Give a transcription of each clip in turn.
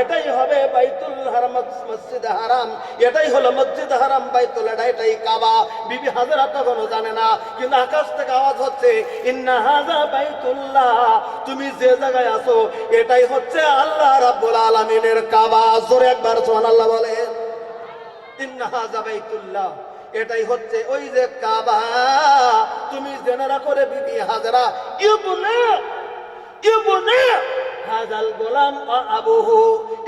এটাই হবে বাইতুল হারাম, মসজিদ হারাম। এটাই হলো মসজিদ হারাম, বাইতুল এটা এটাই কাবা। বিবি হাজারা তখনও জানে না, কিন্তু আকাশ থেকে আওয়াজ হচ্ছে, ইন্না হাজা বাইতুল্লাহ। তুমি যে জায়গায় আছো, এটাই হচ্ছে আল্লাহ রাব্বুল আলামিনের কাবা। জোরে একবার সুবহানাল্লাহ বলেন, ইন্না হাজা বাইতুল্লাহ। এটাই হচ্ছে ওই যে কাবা। তুমি জেনে রাখো রে বিবি হাজারা, ইবনে ইবনে। হাজাল গোলাম আবুহু।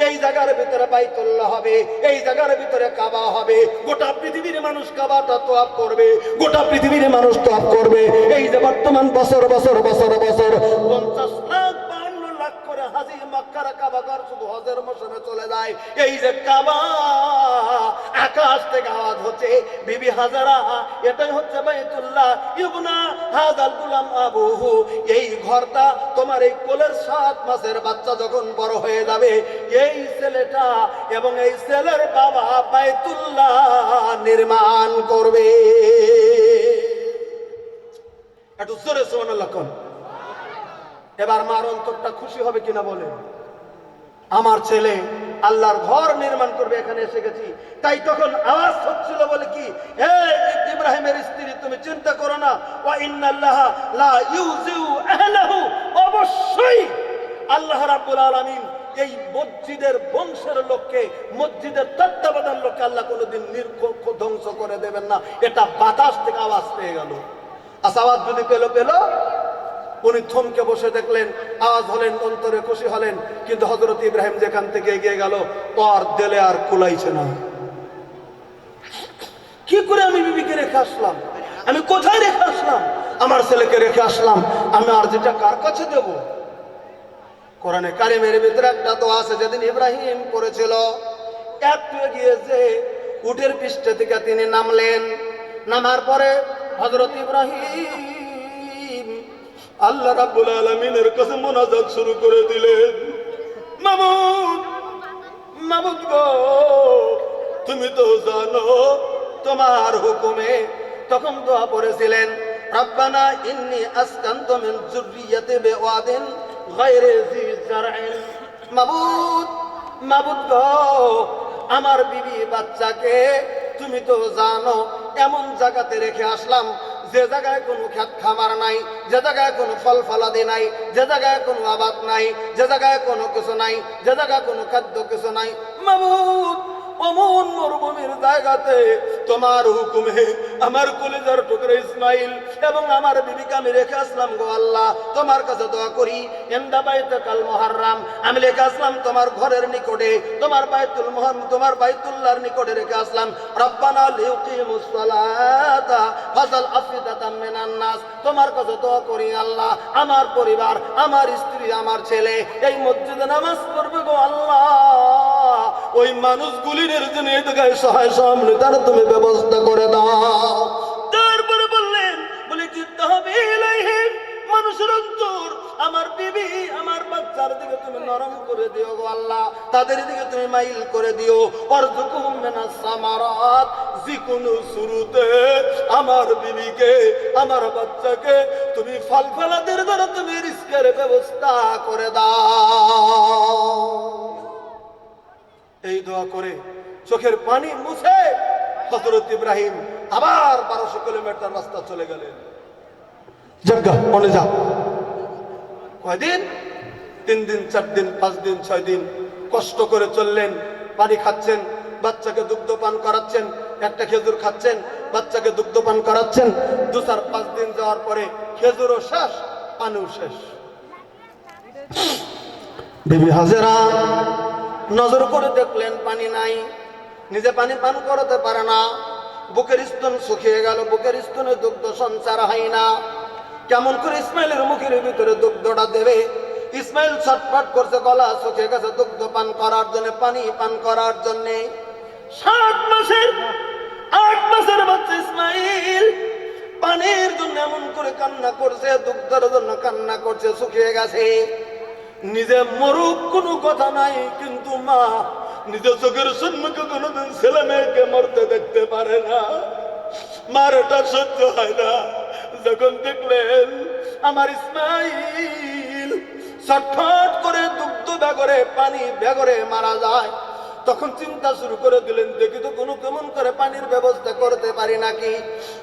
এই জায়গার ভিতরে বাইতুল্লাহ হবে, এই জায়গার ভিতরে কাবা হবে। গোটা পৃথিবীর মানুষ কাবাটা তোয়াব করবে, গোটা পৃথিবীর মানুষ তোয়াব করবে। এই যে বর্তমান বছর বছর বছর বছর, পঞ্চাশ লাখ বান্ন করে হাজি মক্কার কাবা ঘর শুধু হজের মৌসুমে চলে যায়। এই যে কাবা, আকাশ থেকে আওয়াজ হচ্ছে, বিবি হাজারা, এটাই হচ্ছে বাইতুল্লাহ। ইবনা হাজাল গুলাম আবুহু, এই ঘরটা তোমার এই কোলের সাত মাসের বাচ্চা যখন বড় হয়ে যাবে, এই ছেলেটা এবং এই ছেলের বাবা বাইতুল্লাহ নির্মাণ করবে। একটু জোরে সোমান লক্ষণ এবার মার অন্তরটা খুশি হবে কিনা বলে আমার ছেলে আল্লাহর ঘর নির্মাণ করবে, এখানে এসে গেছি। তাই তখন আওয়াজ হচ্ছিল বলে কি ইব্রাহিমের স্ত্রী, তুমি চিন্তা করো না। ইন্নাল্লাহ লা আহলাহু। অবশ্যই আল্লাহ রাব্বুল আলামিন এই মসজিদের বংশের লোককে, মসজিদের তত্ত্বাবধান লোককে আল্লাহ কোনোদিন নির্ক ধ্বংস করে দেবেন না। এটা বাতাস থেকে আওয়াজ পেয়ে গেল। আচ্ছা আওয়াজ যদি পেল পেল। উনি থমকে বসে দেখলেন, আওয়াজ হলেন, অন্তরে খুশি হলেন, কিন্তু হজরত ইব্রাহিম যেখান থেকে এগিয়ে গেল পর দেলে আর কুলাইছে না। কি করে আমি বিবিকে রেখে আসলাম? আমি কোথায় রেখে আসলাম? আমার ছেলেকে রেখে আসলাম, আমি আর যেটা কার কাছে দেব? কোরআনে কারিমের ভিতরে একটা তো আছে, যেদিন ইব্রাহিম করেছিল একটু এগিয়ে যে উটের পৃষ্ঠে থেকে তিনি নামলেন, নামার পরে হজরত ইব্রাহিম আল্লাহ রাব্বুল আলামিনের কাছে মোনাজাত শুরু করে দিলেন মামুদ মামুদ গো, তুমি তো জানো, তোমার হুকুমে তখন দোয়া পড়েছিলেন, রব্বানা ইন্নি আসকান্ত মিন যুররিয়াতি বিওয়াদিন গায়রি জি জারইন মাবুদ মাবুদ গো, আমার বিবি বাচ্চাকে তুমি তো জানো, এমন জায়গাতে রেখে আসলাম যে জায়গায় কোনো খ্যাত খামার নাই, যে জায়গায় কোনো ফল ফলাদি নাই, যে জায়গায় কোনো আবাদ নাই, যে জায়গায় কোনো কিছু নাই, যে জায়গায় কোনো খাদ্য কিছু নাই। মামুদ অমন মরুভূমির জায়গাতে তোমার হুকুমে আমার কলিজার টুকরে ইসমাইল এবং আমার বিবিকে আমি রেখে আসলাম গো আল্লাহ। তোমার কাছে দোয়া করি এন্দা বাইতে কাল মহারাম আমি রেখে আসলাম তোমার ঘরের নিকটে, তোমার বাইতুল মহাম তোমার বাইতুল্লাহর নিকটে রেখে আসলাম। রব্বানা লিউকিমুস সালাতা ফাজাল আফিদাতাম মিনান নাস। তোমার কাছে দোয়া করি আল্লাহ, আমার পরিবার, আমার স্ত্রী, আমার ছেলে, এই মসজিদে নামাজ পড়বে গো আল্লাহ। ওই মানুষগুলির সহায় সামনে, তারা তুমি ব্যবস্থা করে দাও। তারপরে বললেন, বলে কি হবে মানুষের অন্তর, আমার বিবি, আমার বাচ্চার দিকে তুমি নরম করে দিও গো আল্লাহ, তাদের দিকে তুমি মাইল করে দিও। সামারাত, যিকোনো শুরুতে আমার বিবিকে, আমার বাচ্চাকে তুমি ফল ফলাদের দ্বারা তুমি রিস্কের ব্যবস্থা করে দাও। এই দোয়া করে চোখের পানি মুছে হজরত ইব্রাহিম আবার বারোশো কিলোমিটার রাস্তা চলে গেলেন। মনে কয়দিন? তিন দিন, চার দিন, পাঁচ দিন, ছয় দিন কষ্ট করে চললেন, পানি খাচ্ছেন, বাচ্চাকে দুগ্ধ পান করাচ্ছেন, একটা খেজুর খাচ্ছেন, বাচ্চাকে দুগ্ধ পান করাচ্ছেন। দু চার পাঁচ দিন যাওয়ার পরে খেজুরও শেষ, পানিও শেষ। বিবি হাজেরা নজর করে দেখলেন পানি নাই। নিজে পানি পান করতে পারে না। বুকের স্তন শুকিয়ে গেল, বুকের স্তনে দুগ্ধ সঞ্চার হয় না। কেমন করে ইসমাইলের মুখের ভিতরে দুগ্ধটা দেবে? ইসমাইল ছটফট করছে, গলা শুকিয়ে গেছে দুগ্ধ পান করার জন্য, পানি পান করার জন্য। সাত মাসের, আট মাসের বাচ্চা ইসমাইল পানির জন্য এমন করে কান্না করছে, দুগ্ধের জন্য কান্না করছে, শুকিয়ে গেছে। নিজে মরুক কোনো কথা নাই, কিন্তু মা নিজের চোখের সম্মুখে কোনোদিন ছেলে মেয়েকে মরতে দেখতে পারে না। মার এটা সহ্য হয় না। যখন দেখলেন আমার ইসমাইল ছটফট করে দুগ্ধ ব্যাগরে, পানি ব্যাগরে মারা যায়, তখন চিন্তা শুরু করে দিলেন, দেখি তো কোনো কেমন করে পানির ব্যবস্থা করতে পারি নাকি।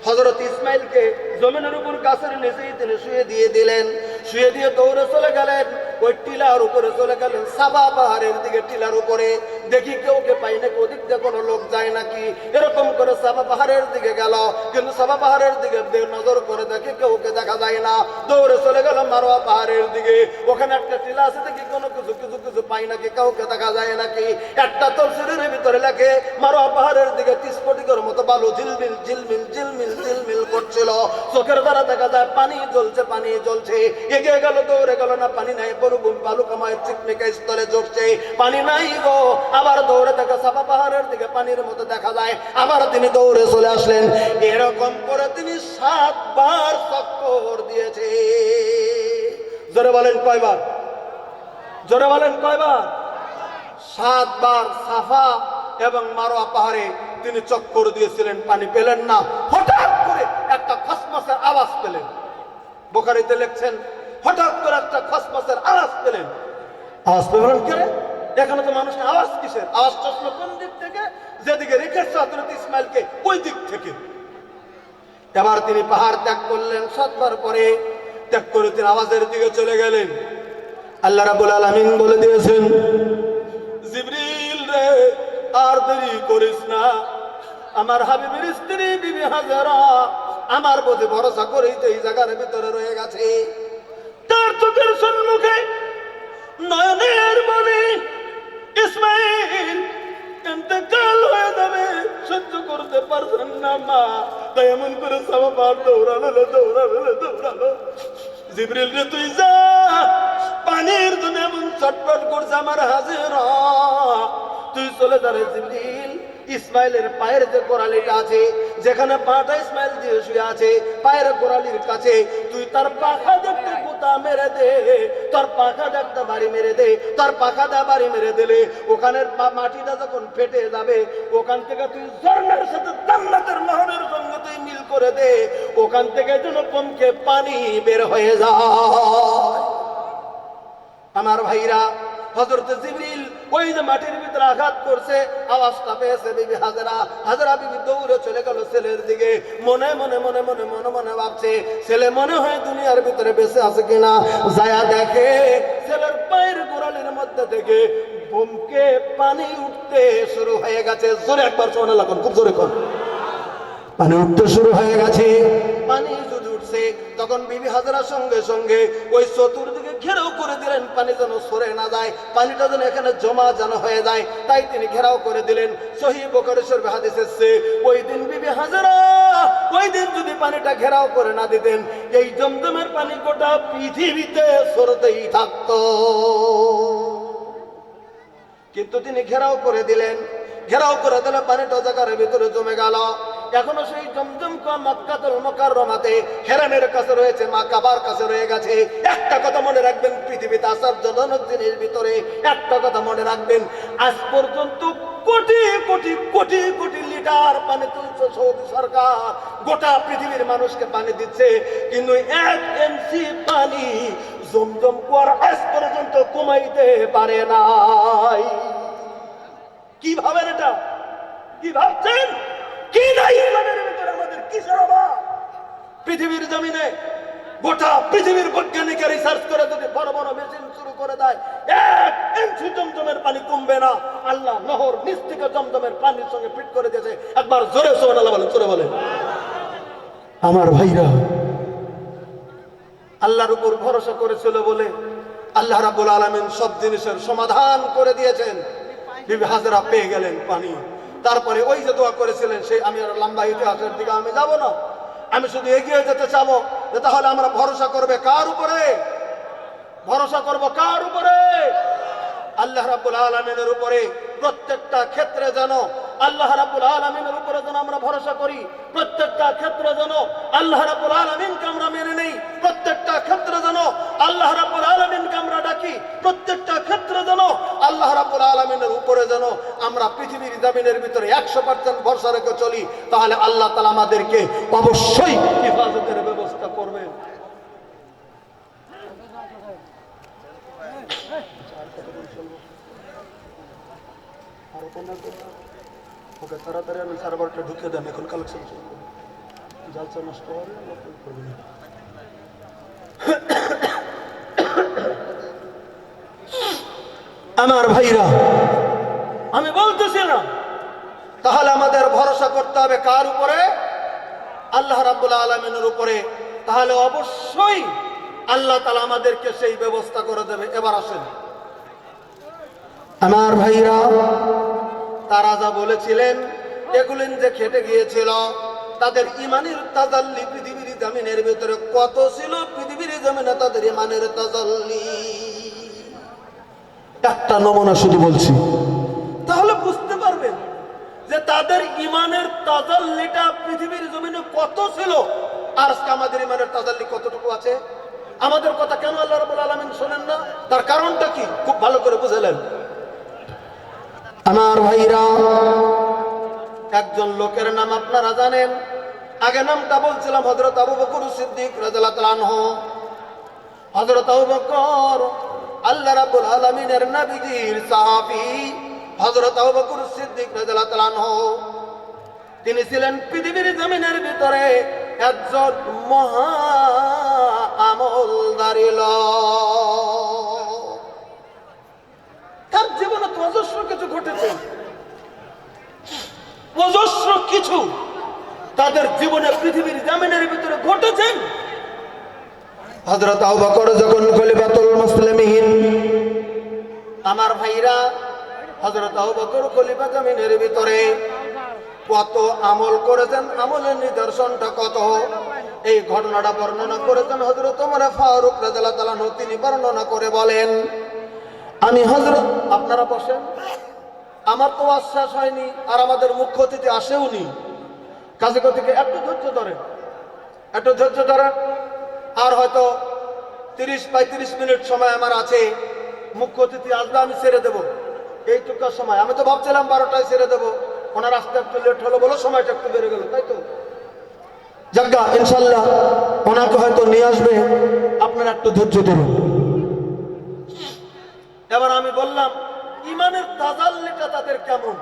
হজরত ইসমাইলকে জমিনের উপর গাছের নিচেই তিনি শুয়ে দিয়ে দিলেন। শুয়ে দিয়ে দৌড়ে চলে গেলেন। ওই টিলার উপরে চলে গেলেন সাবা পাহাড়ের দিকে টিলার উপরে। দেখি কেউ কে পাই নাকি ওদিক দিয়ে কোনো লোক যায় নাকি এরকম করে সাবা পাহাড়ের দিকে গেল, কিন্তু সাবা পাহাড়ের দিকে নজর করে দেখি কেউ কে দেখা যায় না। দৌড়ে চলে গেল মারোয়া পাহাড়ের দিকে। ওখানে একটা টিলা আছে দেখি কোনো কিছু কিছু কিছু পাই নাকি কাউকে দেখা যায় নাকি একটা তফসিলের ভিতরে লেখে মারোয়া পাহাড়ের দিকে তিস কোটিকের মতো বালু ঝিলমিল ঝিলমিল ঝিলমিল ঝিলমিল করছিল। চোখের দ্বারা দেখা যায় পানি জ্বলছে পানি জ্বলছে। এগিয়ে গেল, দৌড়ে গেল না, পানি নাই, বড় বালু কামায়, চিকমিকা স্তরে জ্বলছে পানি নাই গো আবার দৌড়ে দেখা সাপা পাহাড়ের দিকে, পানির মতো দেখা যায়। আবার তিনি দৌড়ে চলে আসলেন। এরকম করে তিনি সাতবার চক্কর দিয়েছে। জোরে বলেন কয়বার? জোরে বলেন কয়বার? সাতবার সাফা এবং মারোয়া পাহাড়ে তিনি চক্কর দিয়েছিলেন, পানি পেলেন না। হঠাৎ করে একটা খসমাসের আওয়াজ পেলেন। বোখারিতে লিখছেন, হঠাৎ করে একটা খসমাসের আওয়াজ পেলেন। আওয়াজ পেলেন কে এখানে তো মানুষের আওয়াজ কিসের? আওয়াজ আসলো কোন দিক থেকে? যেদিকে রেখেছে হজরত ইসমাইলকে, ওই দিক থেকে। এবার তিনি পাহাড় ত্যাগ করলেন, সাতবার পরে ত্যাগ করে তিনি আওয়াজের দিকে চলে গেলেন। আল্লাহ রাবুল আলমিন বলে দিয়েছেন, জিবরিল রে, আর দেরি করিস না। আমার হাবিবের স্ত্রী বিবি হাজারা আমার প্রতি ভরসা করেই তো এই জায়গার ভিতরে রয়ে গেছে। তার চোখের সম্মুখে নয়নের মনে ইসমাইল হয়ে যাবে, সহ্য করতে পারছেন না মা। তাই এমন করে দৌড়ালো দৌড়ালো দৌড়ালো। রে, তুই যা। পানির জন্য এমন চটপট করছে আমার হাজির। তুই চলে যাবে জিবরিল। ইসমাইলের পায়ের যে আছে, যেখানে পাটা ইসমাইল দিয়ে শুয়ে আছে, পায়ের গোড়ালির কাছে, তুই তার পাখা দেখতে মেরে দে, তোর বাড়ি মেরে দে, তোর বাড়ি মেরে দিলে। ওখানের মাটিটা যখন ফেটে যাবে, ওখান থেকে তুই ঝর্ণার সাথে জান্নাতের নহরের সঙ্গে তুই মিল করে দে। ওখান থেকে যেন পমকে পানি বের হয়ে যায়। আমার ভাইরা জিবরিল ওই যে মাটির ভিতরে আঘাত করছে, আওয়াজটা পেয়েছে বিবি বিবি দৌড়ে চলে গেল ছেলের দিকে। মনে মনে মনে মনে মনে মনে ভাবছে, ছেলে মনে হয় দুনিয়ার ভিতরে বেঁচে আছে কিনা? যায়া দেখে ছেলের পায়ের গোড়ালির মধ্যে থেকে বোমকে পানি উঠতে শুরু হয়ে গেছে। জোরে একবার শোনা লাগুন খুব জোরে কর পানি উঠতে শুরু হয়ে গেছে। পানি যদি তখন বিবি হাজারার সঙ্গে সঙ্গে ওই চতুর্দিকে ঘেরাও করে দিলেন, পানি যেন সরে না যায়, পানিটা যেন এখানে জমা যেন হয়ে যায়। তাই তিনি ঘেরাও করে দিলেন। সহি বকরেশ্বর হাদিস ওই দিন বিবি হাজারা, ওই দিন যদি পানিটা ঘেরাও করে না দিতেন, এই জমজমের পানি গোটা পৃথিবীতে সরতেই থাকতো। কিন্তু তিনি ঘেরাও করে দিলেন। ঘেরাও করে দিলে পানিটা জায়গার ভিতরে জমে গেল। এখনও সেই জমজম মক্কাতুল মুকাররমাতে হেরামের কাছে রয়েছে, মা কাবার কাছে রয়ে গেছে। একটা কথা মনে রাখবেন, পৃথিবীতে আশ্চর্যজনক জিনিস ভিতরে একটা কথা মনে রাখবেন, আজ পর্যন্ত কোটি কোটি কোটি কোটি লিটার পানি তুলছে সৌদি সরকার। গোটা পৃথিবীর মানুষকে পানি দিচ্ছে, কিন্তু এক এমসি পানি জমজম কুয়ার আজ পর্যন্ত কমাইতে পারে নাই। কি ভাবেন এটা? কি ভাবছেন? কি পৃথিবীর জমিনে গোটা পৃথিবীর বৈজ্ঞানিক রিসার্চ করে যদি বড় বড় মেশিন শুরু করে দেয়, এক ইঞ্চি জমজমের পানি কমবে না। আল্লাহ নহর নিচ থেকে জমজমের পানির সঙ্গে ফিট করে দিয়েছে। একবার জোরে সোমান আল্লাহ বলেন, জোরে বলেন। আমার ভাইরা, আল্লাহর উপর ভরসা করেছিল বলে আল্লাহ রাবুল আলমিন সব জিনিসের সমাধান করে দিয়েছেন। বিবি হাজরা পেয়ে গেলেন পানি। তারপরে ওই যে দোয়া করেছিলেন, সেই আমি আর লম্বা ইতিহাসের দিকে আমি যাব না। আমি শুধু এগিয়ে যেতে চাবো যে তাহলে আমরা ভরসা করবে কার উপরে? ভরসা করব কার উপরে? আল্লাহ রাবুল আলমিনের উপরে প্রত্যেকটা ক্ষেত্রে যেন আল্লাহ রাব্বুল আলমিনের উপরে যেন আমরা ভরসা করি, প্রত্যেকটা ক্ষেত্রে যেন আল্লাহ রাব্বুল আলমিনকে আমরা মেনে নেই, প্রত্যেকটা ক্ষেত্রে যেন আল্লাহ রাব্বুল আলমিনকে আমরা ডাকি, প্রত্যেকটা ক্ষেত্রে যেন আল্লাহ রাব্বুল আলমিনের উপরে যেন আমরা পৃথিবীর জামিনের ভিতরে একশো পার্সেন্ট ভরসা রেখে চলি, তাহলে আল্লাহ তালা আমাদেরকে অবশ্যই হেফাজতের ব্যবস্থা করবেন আরও দিন। ওকে তাড়াতাড়ি আমি সাড়ে বারোটা ঢুকিয়ে দেন, এখন কালেকশন শুরু করুন জালসা নষ্ট হবে, আমার ভাইরা, আমি বলতেছিলাম, তাহলে আমাদের ভরসা করতে হবে কার উপরে? আল্লাহ রাব্বুল আলমিনের উপরে। তাহলে অবশ্যই আল্লাহ তালা আমাদেরকে সেই ব্যবস্থা করে দেবে। এবার আসেন। আমার ভাইরা তারা যা বলেছিলেন এগুলিন যে খেটে গিয়েছিল, তাদের ইমানের তাজাল্লি পৃথিবীর জামিনের ভিতরে কত ছিল? পৃথিবীর জামিনে তাদের ইমানের তাজাল্লি। একটা নমুনা শুধু বলছি। তাহলে বুঝতে পারবেন যে তাদের ইমানের তাজাল্লিটা পৃথিবীর জমিনে কত ছিল? আর আমাদের ইমানের তাজাল্লি কতটুকু আছে? আমাদের কথা কেন আল্লাহ রাব্বুল আলামিন শোনেন না? তার কারণটা কি? খুব ভালো করে বুঝালেন আমার ভাইরা। একজন লোকের নাম আপনারা জানেন। আগে নামটা বলছিলাম হজরত আবু বকর সিদ্দিক আনহু। হজরত আবু বকর, আল্লাহ রাব্বুল আলামিনের নবীজির সাহাবী হজরত আবু বকর সিদ্দিক আনহু। তিনি ছিলেন পৃথিবীর জমিনের ভিতরে একজন মহা আমলদারি লোক। অজস্র কিছু ঘটেছে। অজস্র কিছু তাদের জীবনে পৃথিবীর জামিনের ভিতরে ঘটেছে। হজরত যখন খলিফাতুল মুসলিমিন আমার ভাইরা হজরত খলিফা জামিনের ভিতরে কত আমল করেছেন আমলের নিদর্শনটা কত? এই ঘটনাটা বর্ণনা করেছেন হজরত ফারুক তাআলা তিনি বর্ণনা করে বলেন আমি হজরত আপনারা বসেন। আমার তো আশ্বাস হয়নি আর আমাদের মুখ্য অতিথি আসেওনি কাজে থেকে একটু ধৈর্য ধরেন। একটু ধৈর্য ধরেন। আর হয়তো তিরিশ পঁয়ত্রিশ মিনিট সময় আমার আছে। মুখ্য অতিথি আসবে আমি ছেড়ে দেবো। এইটুকু সময়। আমি তো ভাবছিলাম বারোটায় ছেড়ে দেবো। ওনার আসতে একটু লেট হলো বলো সময়টা একটু বেড়ে গেল, তাই তো? যাজ্ঞা ইনশাল্লাহ ওনাকে হয়তো নিয়ে আসবে। আপনারা একটু ধৈর্য ধরুন। এবার আমি বললাম ইমানের তাজাল্লিটা তাদের কেমন?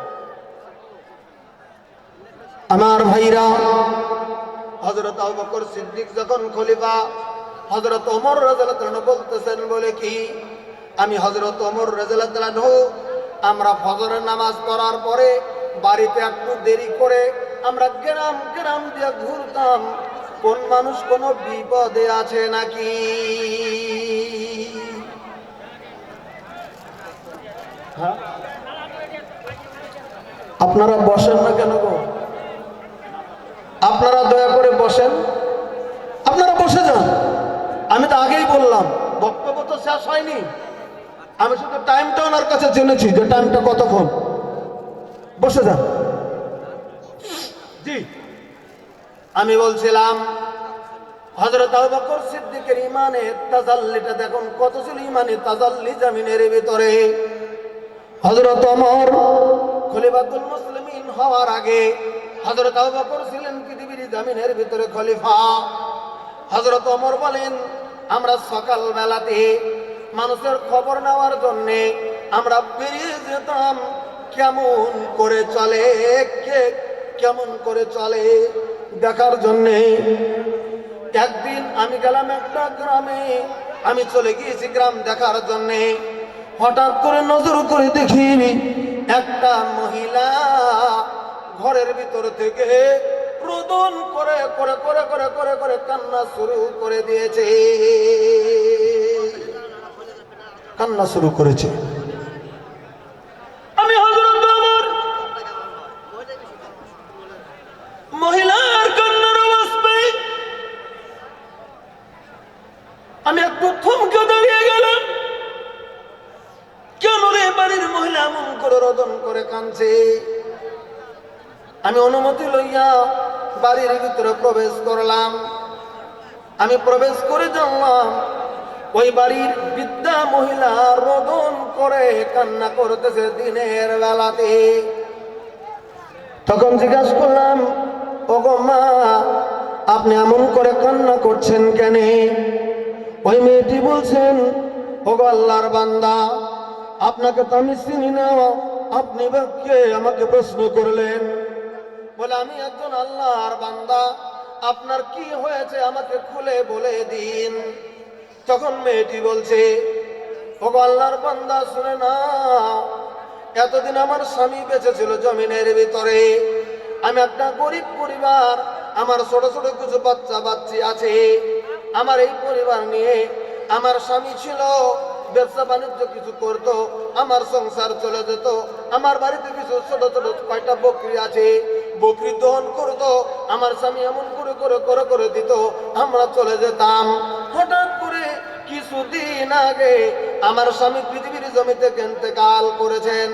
আমার ভাইরা হজরত বকর সিদ্দিক যখন খলিফা হজরত রাদিয়াল্লাহু তাআলা বলতেছেন বলে কি আমি হজরত রাদিয়াল্লাহু তাআলা আমরা ফজরের নামাজ পড়ার পরে বাড়িতে একটু দেরি করে আমরা গ্রাম গ্রাম দিয়ে ঘুরতাম কোন মানুষ কোন বিপদে আছে নাকি হ্যাঁ? আপনারা বসেন না কেন গো? আপনারা দয়া করে বসেন। আপনারা বসে যান। আমি তো আগেই বললাম, বক্তব্য তো শেষ হয়নি। আমি শুধু টাইমটা ওনার কাছে জেনেছি যে টাইমটা কতক্ষণ। বসে যান। জি, আমি বলছিলাম হজরত সিদ্দিকের ইমানের তাজাল্লিটা দেখুন, কত ছিল ইমানের তাজাল্লি জামিনের ভিতরে। হজরত অমর খলিফাতুল মুসলিমিন হওয়ার আগে হজরত আবু বকর ছিলেন পৃথিবীর জামিনের ভিতরে খলিফা। হজরত অমর বলেন, আমরা সকাল বেলাতে মানুষের খবর নেওয়ার জন্য আমরা বেরিয়ে যেতাম। কেমন করে চলে? কে কেমন করে চলে? দেখার জন্যে একদিন আমি গেলাম একটা গ্রামে। আমি চলে গিয়েছি গ্রাম দেখার জন্যে। হঠাৎ করে নজর করে দেখি একটা মহিলা ঘরের ভিতর থেকে রোদন করে করে করে করে করে করে কান্না শুরু করে দিয়েছে। কান্না শুরু করেছে। আমি হজরত ওমর মহিলার কান্নার আওয়াজ পেয়ে আমি একটু থমকে দাঁড়িয়ে গেলাম কেন রে বাড়ির মহিলা এমন করে রদন করে কাঁদছে আমি অনুমতি লইয়া বাড়ির ভিতরে প্রবেশ করলাম। আমি প্রবেশ করে জানলাম, ওই বাড়ির বৃদ্ধা মহিলা রোদন করে কান্না করতেছে দিনের বেলাতে। তখন জিজ্ঞাসা করলাম, ওগো মা, আপনি এমন করে কান্না করছেন কেন? ওই মেয়েটি বলছেন, ওগো আল্লাহর বান্দা, আপনাকে তো আমি চিনি না। আপনি আমাকে প্রশ্ন করলেন। বলে, আমি একজন আল্লাহর বান্দা। আপনার কি হয়েছে আমাকে খুলে বলে দিন। তখন মেয়েটি বলছে, ওগো আল্লাহর বান্দা, শুনে না এতদিন আমার স্বামী বেঁচে ছিল জমিনের ভিতরে। আমি একটা গরিব পরিবার। আমার ছোট ছোট কিছু বাচ্চা বাচ্চি আছে। আমার এই পরিবার নিয়ে আমার স্বামী ছিল। ব্যবসা বাণিজ্য কিছু করত। আমার সংসার চলে যেত। আমার বাড়িতে কিছু ছোট ছোট কয়টা বকরি আছে। বকরি দহন করতো, আমার স্বামী এমন করে করে করে করে দিত, আমরা চলে যেতাম। হঠাৎ করে কিছুদিন আগে আমার স্বামী পৃথিবীর জমিতে কেন্তেকাল করেছেন।